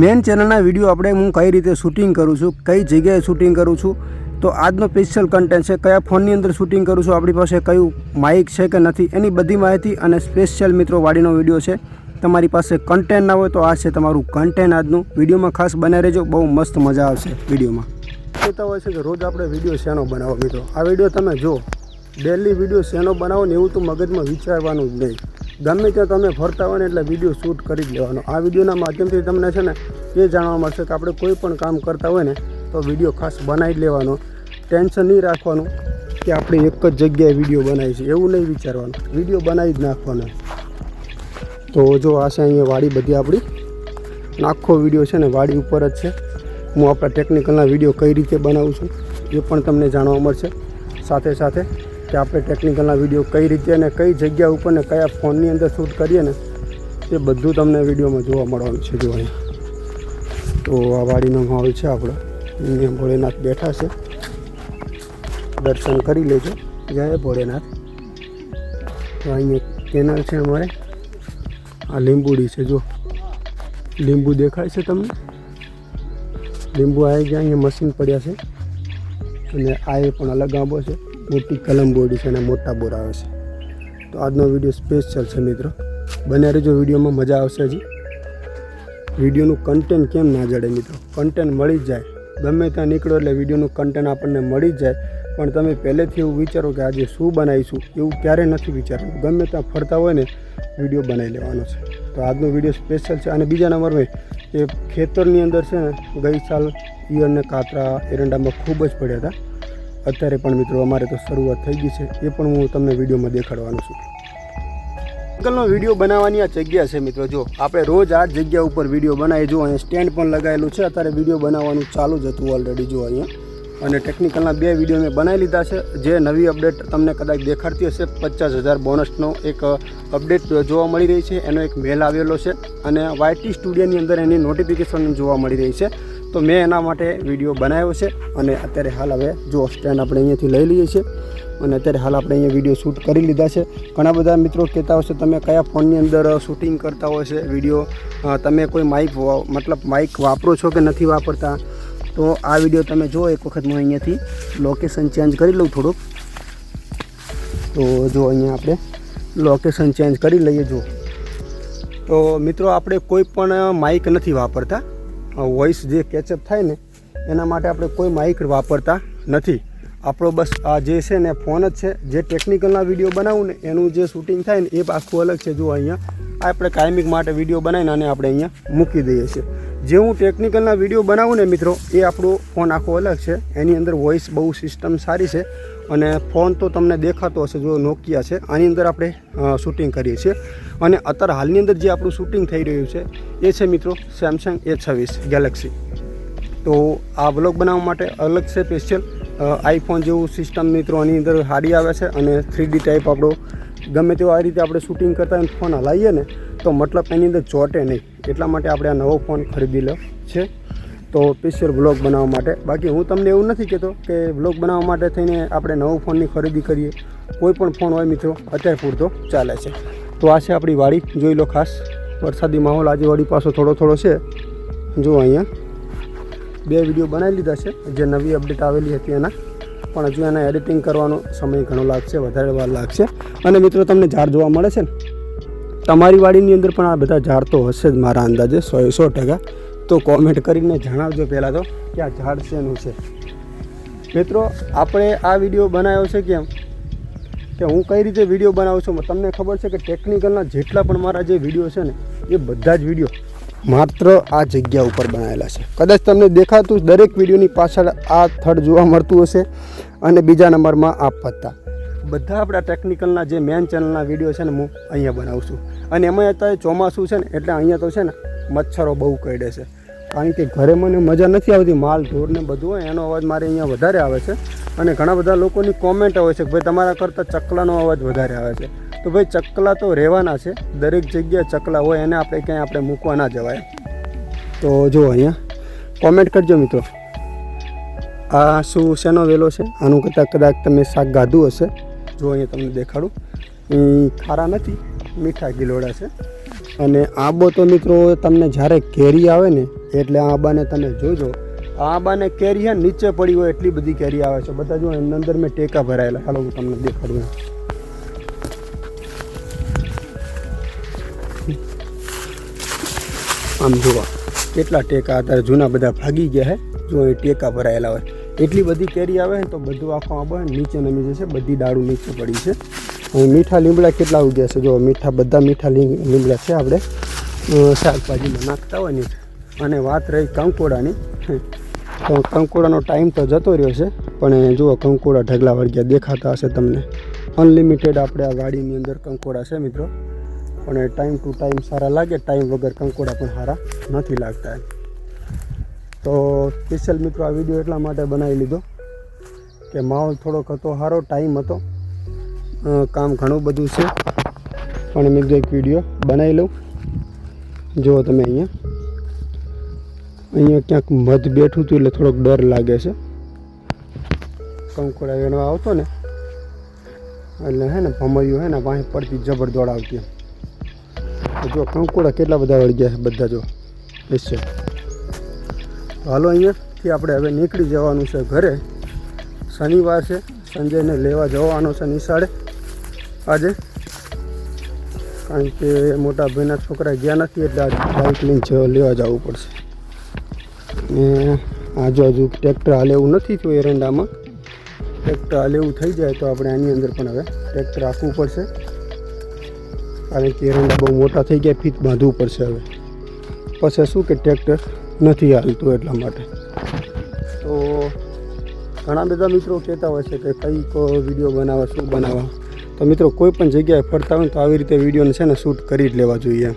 Main ચેનલના video આપણે હું કઈ રીતે શૂટિંગ કરું છું, કઈ જગ્યાએ શૂટિંગ કરું છું, તો આજનો સ્પેશિયલ કન્ટેન્ટ છે, કયા ફોનની અંદર શૂટિંગ કરું છું, આપણી પાસે કયું માઇક છે કે નથી, એની બધી માહિતી અને સ્પેશિયલ મિત્રો વાડીનો વીડિયો છે. તમારી પાસે કન્ટેન્ટ ના હોય તો આ છે તમારું કન્ટેન્ટ આજનું. વિડીયોમાં ખાસ બનાવી રહેજો, બહુ મસ્ત મજા આવશે વિડીયોમાં. કહેતા હોય છે કે રોજ આપણે વીડિયો શેનો બનાવો મિત્રો? આ વીડિયો તમે જો ડેલી વીડિયો શેનો બનાવો ને એવું તો મગજમાં વિચારવાનું જ નહીં. ગમે ત્યાં તમે ફરતા હોય ને એટલે વીડિયો શૂટ કરી જ લેવાનો. આ વિડીયોના માધ્યમથી તમને છે ને એ જાણવા મળશે કે આપણે કોઈ પણ કામ કરતા હોય ને તો વીડિયો ખાસ બનાવી જ લેવાનો. ટેન્શન નહીં રાખવાનું કે આપણે એક જ જગ્યાએ વીડિયો બનાવી છે. એવું નહીં વિચારવાનું. વીડિયો બનાવી જ નાખવાનો. તો જો આ અહીંયા વાડી બધી આપણી. આખો વીડિયો છે ને વાડી ઉપર જ છે. હું આપણા ટેકનિકલના વીડિયો કઈ રીતે બનાવું છું એ પણ તમને જાણવા મળશે. સાથે સાથે કે આપણે ટેકનિકલના વીડિયો કઈ રીતે અને કઈ જગ્યા ઉપર ને કયા ફોનની અંદર શૂટ કરીએ ને, એ બધું તમને વિડીયોમાં જોવા મળવાનું છે જો અહીંયા. તો આ વાડીનો માહોલ છે આપણો. અહીંયા ભોળેનાથ બેઠા છે. દર્શન કરી લેજો. જય ભોળેનાથ. તો અહીંયા કેનાલ છે અમારે. આ લીંબુડી છે જો લીંબુ દેખાય છે તમને? લીંબુ આવી ગયા, અહીંયા મશીન પડ્યા છે. અને આ એ પણ અલગ આંબો છે. મોટી કલમ બોડી છે અને મોટા બોર આવે છે. તો આજનો વીડિયો સ્પેશિયલ છે મિત્રો. બને રહેજો વિડીયોમાં મજા આવશે હજી. વિડીયોનું કન્ટેન્ટ કેમ ના જડે મિત્રો? કન્ટેન્ટ મળી જ જાય. ગમે ત્યાં નીકળો એટલે વિડીયોનું કન્ટેન્ટ આપણને મળી જ જાય. પણ તમે પહેલેથી એવું વિચારો કે આજે શું બનાવીશું? એવું ક્યારેય નથી વિચારવાનું. ગમે ત્યાં ફરતા હોય ને, વીડિયો બનાવી લેવાનો છે. તો આજનો વીડિયો સ્પેશિયલ છે. અને બીજા નંબરમાં એ ખેતરની અંદર છે ને, ગઈ સાલ ઈયળને કાતરા એરંડામાં ખૂબ જ પડ્યા હતા. અત્યારે પણ મિત્રો અમારે તો શરૂઆત થઈ ગઈ છે. એ પણ હું તમને વિડીયોમાં દેખાડવાનો છું. અંકલનો વીડિયો બનાવવાની આ જગ્યા છે મિત્રો, જો. આપણે રોજ આ જગ્યા ઉપર વીડિયો બનાવી જો અહીંયા સ્ટેન્ડ પણ લગાવેલું છે. અત્યારે વીડિયો બનાવવાનું ચાલુ જ હતું ઓલરેડી જો અહીંયા. અને ટેકનિકલના બે વીડિયો મેં બનાવી લીધા છે. જે નવી અપડેટ તમને કદાચ દેખાડતી હશે. પચાસ હજાર બોનસનો એક અપડેટ જોવા મળી રહી છે. એનો એક મેલ આવેલો છે. અને વાયટી સ્ટુડિયોની અંદર એની નોટિફિકેશન જોવા મળી રહી છે. તો મેં એના માટે વીડિયો બનાવ્યો છે અને અત્યારે હાલ હવે જો સ્ટેન્ડ આપણે અહીંયાથી લઈ લઈએ છીએ અને અત્યારે હાલ આપણે અહીંયા વીડિયો શૂટ કરી લીધા છે. ઘણા બધા મિત્રો કહેતા હોય છે, તમે કયા ફોનની અંદર શૂટિંગ કરતા હોય છે વીડિયો? તમે કોઈ માઇક મતલબ માઇક વાપરો છો કે નથી વાપરતા? તો આ વીડિયો તમે જો એક વખત હું અહીંયાથી લોકેશન ચેન્જ કરી લઉં થોડુંક. તો જો અહીંયા આપણે લોકેશન ચેન્જ કરી લઈએ જો તો મિત્રો, આપણે કોઈ પણ માઇક નથી વાપરતા. વોઇસ જે કેચઅપ થાય ને, એના માટે આપણે કોઈ માઇક વાપરતા નથી. આપણો બસ આ જે છે ને ફોન જ છે, જે ટેકનિકલના વીડિયો બનાવું ને, એનું જે શૂટિંગ થાય ને, એ આખું અલગ છે. જો અહીંયા આપણે કાયમિક માટે વીડિયો બનાવીને અને આપણે અહીંયા મૂકી દઈએ છીએ. જે હું ટેકનિકલના વીડિયો બનાવું ને મિત્રો, એ આપણો ફોન આખો અલગ છે. એની અંદર વોઇસ બહુ સિસ્ટમ સારી છે. અને ફોન તો તમને દેખાતો હશે જો નોકિયા છે. આની અંદર આપણે શૂટિંગ કરીએ છીએ. અને અત્યારે હાલની અંદર જે આપણું શૂટિંગ થઈ રહ્યું છે, એ છે મિત્રો સેમસંગ એ છવ્વીસ ગેલેક્સી તો આ બ્લોગ બનાવવા માટે અલગ છે સ્પેશિયલ આઈફોન જેવું સિસ્ટમ મિત્રો આની અંદર હારી આવે છે અને થ્રીડી ટાઈપ આપણો, ગમે તેવો આ રીતે આપણે શૂટિંગ કરતા ફોન હલાવીએ ને, તો મતલબ એની અંદર ચોટે નહીં. એટલા માટે આપણે આ નવો ફોન ખરીદી લો છે. તો સ્પેશિયલ બ્લોગ બનાવવા માટે. બાકી હું તમને એવું નથી કહેતો કે બ્લોગ બનાવવા માટે થઈને આપણે નવો ફોનની ખરીદી કરીએ. કોઈ પણ ફોન હોય મિત્રો, અત્યારે પૂરતો ચાલે છે. તો આ છે આપણી વાડી. જોઈ લો ખાસ. વરસાદી માહોલ આજે વાડી પાછો થોડો થોડો છે. જો અહીંયા બે વીડિયો બનાવી લીધા છે. જે નવી અપડેટ આવેલી હતી એના. પણ હજુ એના એડિટિંગ કરવાનો સમય ઘણો લાગશે, વધારે વાર લાગશે. અને મિત્રો, તમને ઝાડ જોવા મળે છે ને? તમારી વાડીની અંદર પણ આ બધા ઝાડ તો હશે જ મારા અંદાજે, સો સો ટકા. તો કોમેન્ટ કરીને જણાવજો પહેલાં તો કે આ ઝાડ શેનું છે. મિત્રો, આપણે આ વીડિયો બનાવ્યો છે કેમ? કે હું કઈ રીતે વીડિયો બનાવું છું? તમને ખબર છે કે ટેકનિકલના જેટલા પણ મારા જે વીડિયો છે ને, એ બધા જ વીડિયો માત્ર આ જગ્યા ઉપર બનાવેલા છે. કદાચ તમને દેખાતું દરેક વિડીયોની પાછળ આ થડ જોવા મળતું હશે અને બીજા નંબરમાં આ પત્તા બધા આપણા ટેકનિકલના જે મેન ચેનલના વીડિયો છે ને, હું અહીંયા બનાવું છું. અને એમાં અત્યારે ચોમાસું છે ને, એટલે અહીંયા તો છે ને, મચ્છરો બહુ કરડે છે. કારણ કે ઘરે મને મજા નથી આવતી માલ, ઢોર ને બધું હોય, એનો અવાજ મારે અહીંયા વધારે આવે છે. અને ઘણા બધા લોકોની કોમેન્ટ હોય છે કે ભાઈ તમારા કરતાં ચકલાનો અવાજ વધારે આવે છે. તો ભાઈ ચકલા તો રહેવાના છે. દરેક જગ્યાએ ચકલા હોય, એને આપણે ક્યાંય આપણે મૂકવા ના જવાય. તો જો અહીંયા કોમેન્ટ કરજો મિત્રો. આ શું શેનો વેલો છે? આનું કરતાં કદાચ તમે શાક ગાધું હશે. જો અહીંયા તમને દેખાડું. ખારા નથી, મીઠા ગિલોડા છે. અને આંબો તો મિત્રો, તમને જ્યારે કેરી આવે ને એટલે આ આંબાને તમે જોજો. આ આંબાને કેરી હે નીચે પડી હોય એટલી બધી કેરી આવે છે. બધા જો એની અંદર મેં ટેકા ભરાયેલા. હાલો, હું તમને દેખાડું. આમ જોવા કેટલા ટેકા અત્યારે જૂના બધા ભાગી ગયા છે જો એ ટેકા ભરાયેલા હોય. એટલી બધી કેરી આવે ને તો બધું આખો આંબો નીચે નમી જશે. બધી ડાળું નીચે પડી છે. અને મીઠા લીમડા કેટલા ઉગ્યા છે? જો મીઠા, બધા મીઠા લીમડા છે આપણે. શાકભાજીમાં નાખતા હોય ને અને વાત રહી કંકોડાની. તો કંકોડાનો ટાઈમ તો જતો રહ્યો છે, પણ જુઓ કંકોડા ઢગલા વળગ્યા દેખાતા હશે તમને. અનલિમિટેડ આપણે આ વાડીની અંદર કંકોડા છે મિત્રો. પણ ટાઈમ ટુ ટાઈમ સારા લાગે ટાઈમ વગર કંકોડા પણ સારા નથી લાગતા. તો સ્પેશિયલ મિત્રો આ વીડિયો એટલા માટે બનાવી લીધો કે માહોલ થોડોક હતો, સારો ટાઈમ હતો. કામ ઘણું બધું છે. પણ મેં કીધું એક વીડિયો બનાવી લઉં. જુઓ તમે અહીંયા. અહીંયા ક્યાંક મધ બેઠું હતું એટલે થોડોક ડર લાગે છે. કંકોડા વેણવા આવતો ને, એટલે હે ને ભમરિયું હે ને વાંહી પડતી જબર દોડાવતી એમ. જો કંકોડા કેટલા બધા વળી ગયા છે બધા જો તો હાલો અહીંયાથી આપણે હવે નીકળી જવાનું છે ઘરે. શનિવાર છે, સંજયને લેવા જવાનો છે નિશાળે. આજે. કારણ કે મોટા ભાઈના છોકરા ગયા નથી એટલે આજે બાઇક લઈને લેવા જવું પડશે. ને આજુબાજુ ટ્રેક્ટર હાલે એવું નથી થયું એરંડામાં. ટ્રેક્ટર હાલે એવું થઈ જાય તો આપણે આની અંદર પણ હવે ટ્રેક્ટર રાખવું પડશે. કારણ કે એરંડા બહુ મોટા થઈ ગયા, ફીત બાંધવું પડશે હવે. પછી શું કે ટ્રેક્ટર નથી હાલતું એટલા માટે. તો ઘણા બધા મિત્રો કહેતા હોય છે કે કઈ વીડિયો બનાવવા, શું બનાવવા. તો મિત્રો કોઈ પણ જગ્યાએ ફરતા હોય તો આવી રીતે વિડીયોને છે ને શૂટ કરી જ લેવા જોઈએ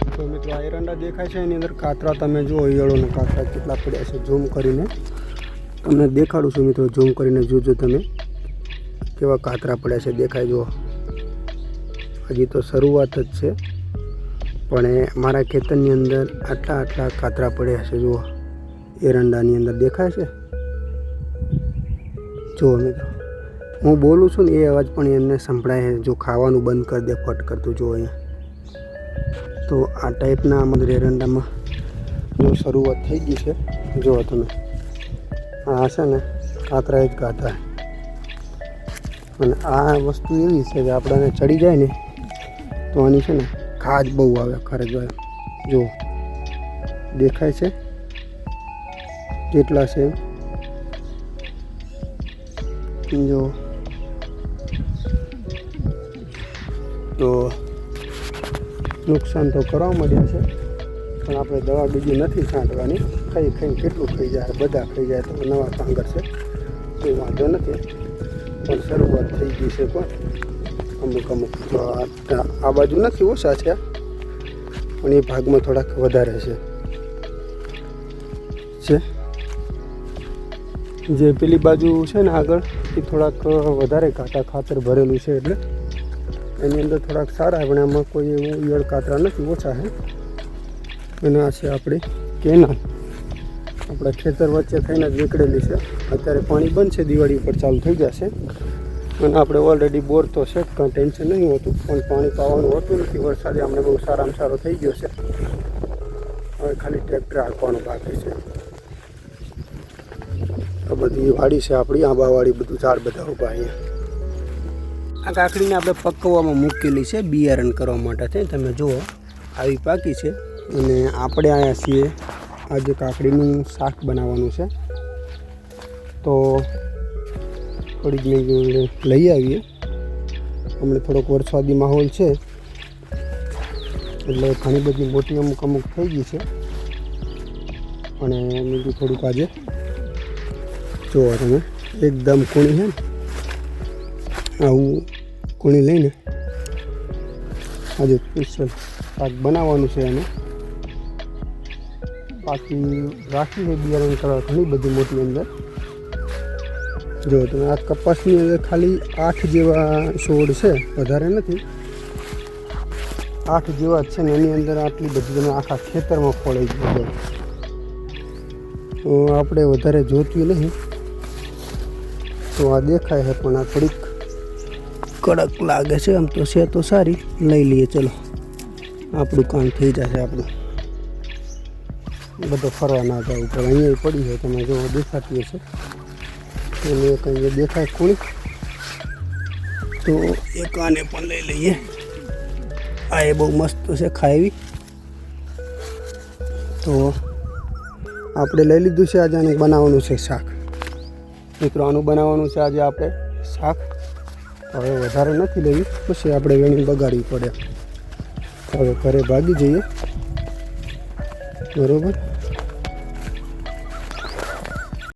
તો મિત્રો આ એરંડા દેખાય છે, એની અંદર કાતરા તમે જુઓ ઈયળોના કાતરા કેટલા પડ્યા છે, ઝૂમ કરીને. તમને દેખાડું છું મિત્રો, ઝૂમ કરીને જોજો તમે. કેવા કાતરા પડ્યા છે, દેખાય જુઓ. હજી તો શરૂઆત જ છે, પણ એ મારા ખેતરની અંદર આટલા આટલા કાતરા પડ્યા છે, જુઓ. એરંડાની અંદર દેખાય છે? જુઓ મિત્રો. હું બોલું છું ને એ અવાજ પણ એમને સંભળાય છે, જો ખાવાનું બંધ કરી દે, ફટ કરતું જુઓ અહીંયા. તો આ ટાઈપના આમાં એરંડામાં જો શરૂઆત થઈ ગઈ છે. જુઓ તમે આ છે ને કાતરા જ ગાતા અને આ વસ્તુ એવી છે કે આપણાને ચડી જાય ને તો આની છે ને ખાજ બહુ આવે ખરેખર જો દેખાય છે કેટલા છે જો. તો નુકસાન તો કરવા મળ્યા છે, પણ આપણે દવા બીજી નથી છાંટવાની. ખાઈ ખાઈને કેટલું ખાઈ જાય, બધા ખાઈ જાય, તો નવા કાંગર છે. કોઈ વાંધો નથી. પણ શરૂઆત થઈ ગઈ છે પણ અમુક અમુક આ બાજુ નથી ઓછા છે, પણ એ ભાગમાં થોડાક વધારે છે. છે? જે પેલી બાજુ છે ને આગળ, એ થોડાક વધારે કાંટા ખાતર ભરેલું છે એટલે એની અંદર થોડાક સારા પણ એમાં કોઈ એવું ઈયળ કાતરા નથી, ઓછા છે. અને આ છે આપણી કેનાલ. આપણા ખેતર વચ્ચે થઈને જ નીકળેલી છે. અત્યારે પાણી બંધ છે, દિવાળી ઉપર ચાલુ થઈ જશે. અને આપણે ઓલરેડી બોર તો છે કાંઈ ટેન્શન નહીં હોતું. પણ પાણી પાવાનું હોતું નથી, વરસાદે હમણાં બહુ સારામાં સારો થઈ ગયો છે. હવે ખાલી ટ્રેક્ટર હાંકવાનું બાકી છે. આ બધી વાડી છે આપણી, આંબાવાડી બધું ઝાડ બધા ઊભા અહીંયા. આ કાકડીને આપણે પકવવામાં મૂકેલી છે, બિયારણ કરવા માટે છે. તમે જુઓ, આવી પાકી છે. અને આપણે આવ્યા છીએ આજે કાકડીનું શાક બનાવવાનું છે. તો થોડીક મેં લઈ આવીએ. હમણાં થોડોક વરસાદી માહોલ છે. એટલે ઘણી બધી મોટી અમુક અમુક થઈ ગઈ છે. અને બીજું થોડુંક આજે જુઓ તમે. એકદમ કૂણી છે ને. આવું કૂણી લઈને આજે સ્પેશિયલ શાક બનાવવાનું છે એને બાકી રાખી છે બિયારણ કરવા ઘણી બધી મોટી અંદર. જો, તમે આ કપાસની અંદર ખાલી આઠ જેવા છોડ છે, વધારે નથી. આઠ જેવા છે ને એની અંદર આટલી બધી તમે આખા ખેતરમાં ફોડાઈ ગયું તો આપણે વધારે જોતવી નહીં. તો આ દેખાય છે પણ આ થોડીક કડક લાગે છે, આમ તો છે તો સારી. લઈ લઈએ, ચલો. આપણું કામ થઈ જશે આપણું. બધો ફરવા ના જવું પડે અહીંયા પડી હોય તમે જોવો, દેખાતી હશે. એને અહીંયા દેખાય ખૂણી. તો એક આને પણ લઈ લઈએ. આ એ બહુ મસ્ત છે ખાવી તો આપણે લઈ લીધું છે, આજે આનું બનાવવાનું છે શાક. મિત્રો, આનું બનાવવાનું છે આજે આપણે શાક. હવે વધારે નથી લેવી. પછી આપણે વેણી બગાડવી પડે. હવે ઘરે ભાગી જઈએ. બરોબર?